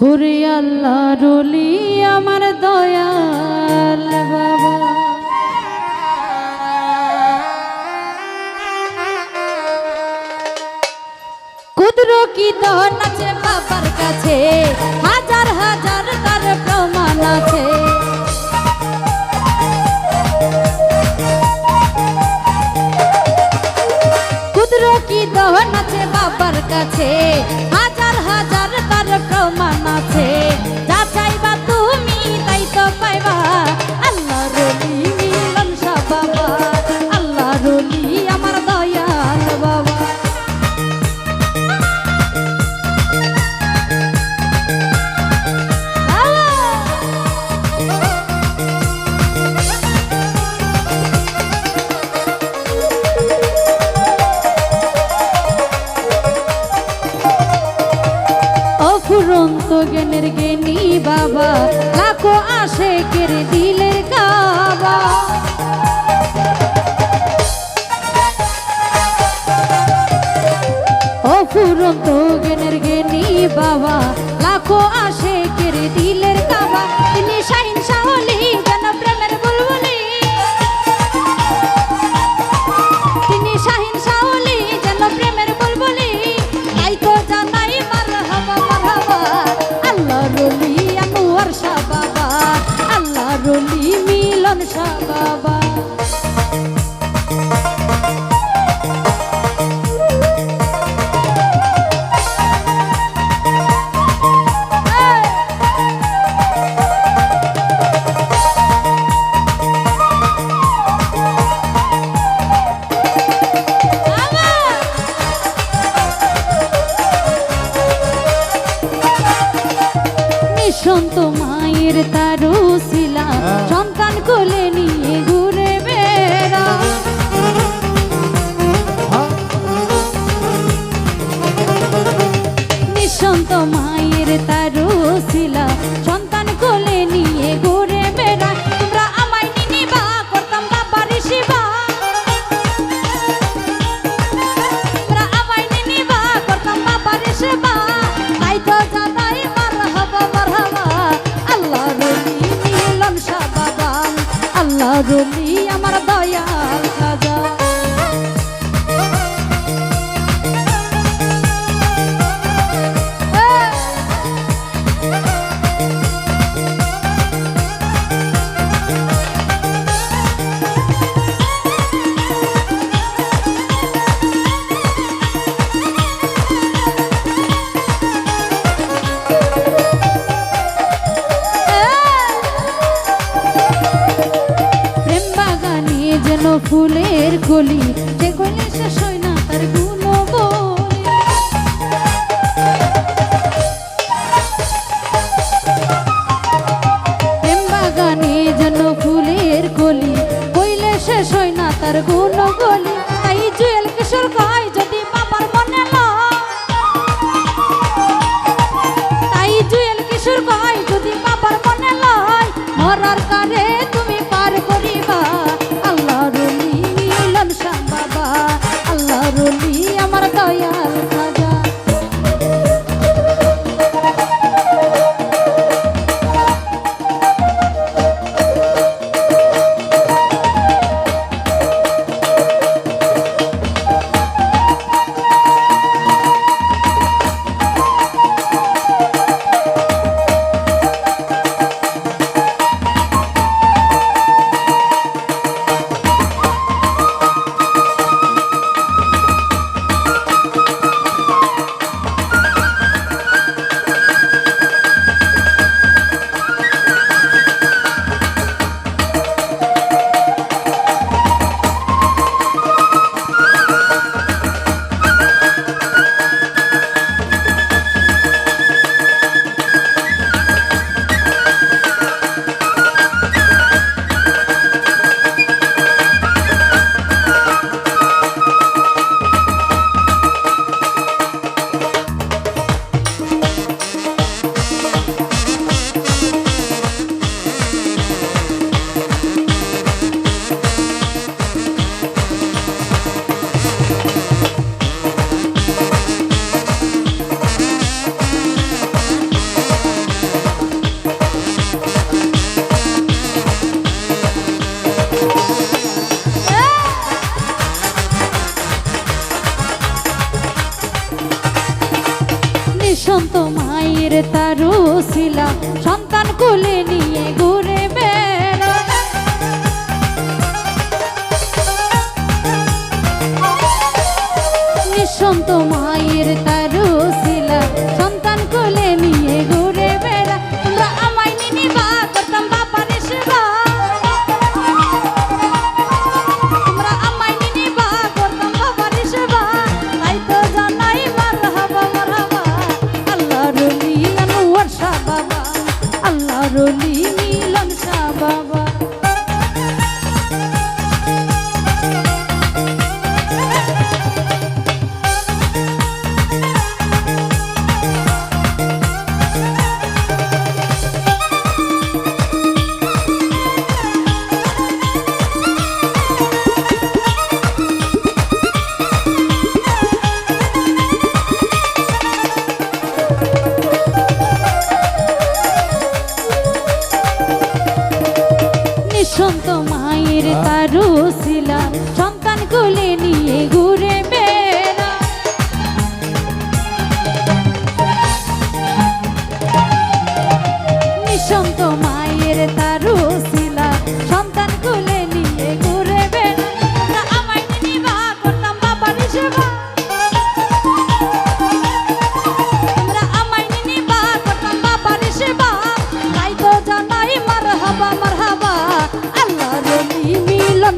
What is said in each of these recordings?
ওরে আল্লাহ রলি আমার দয়াল বাবা। কুদর কি দন আছে বাবার কাছে? হাজার হাজার তার প্রমাণ আছে। কুদর কি দহন আছে বাবার কাছে? জ্ঞানের জ্ঞানী বাবা লাখো আসে কেড়ে দিলের কাবা। অফুরন্ত জ্ঞানের জ্ঞানী বাবা লাখো আসে মিলন নিঃসন্ত মায়ের তারু শিলা সন্তান কোলে নিয়ে ঘুরে বেড়া। নিঃসন্ত মায়ের তারু শিলা সন্তান কোলে নিয়ে রলি আমার দয়াল খাজা ফুলের কলি, যে কলি শেষ হয় না তার গুণ বাগানে যেন ফুলের কলি, কইলে শেষ হয় না তার গুণ গলি তাই জুয়েল কিশোর কয় পাগলি আমার দয়াল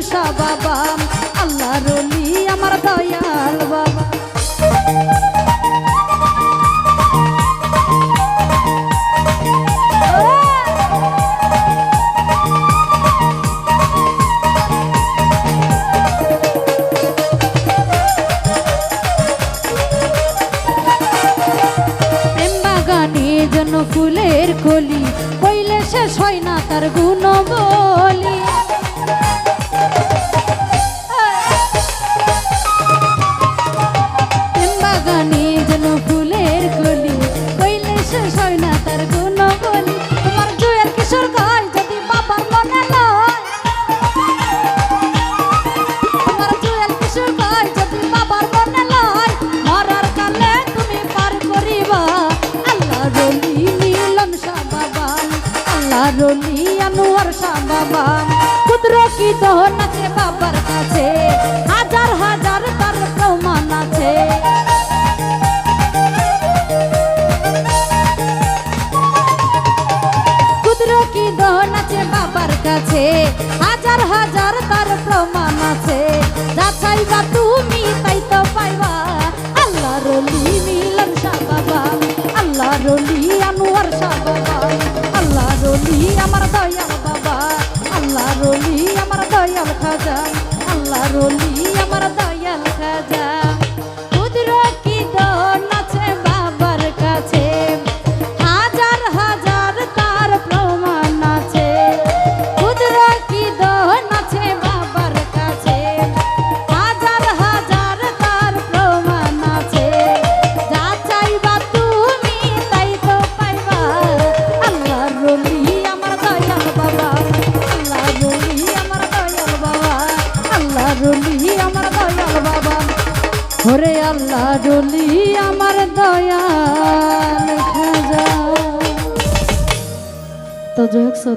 শামসা বাবা রনি আনোয়ার শাহ বাবা কুদরকিত নাচে বাবার কাছে, হাজার হাজার তার প্রমাণ আছে। কুদরকি দহন আছে বাবার কাছে, হাজার হাজার তার প্রমাণ আছে। যা চাইবা তুমি তাই তো পাইবা। আল্লাহ রলি মিলন শাহ বাবা আল্লাহ রলি মুরলি আমার দয়া খাজা Jojo Hexo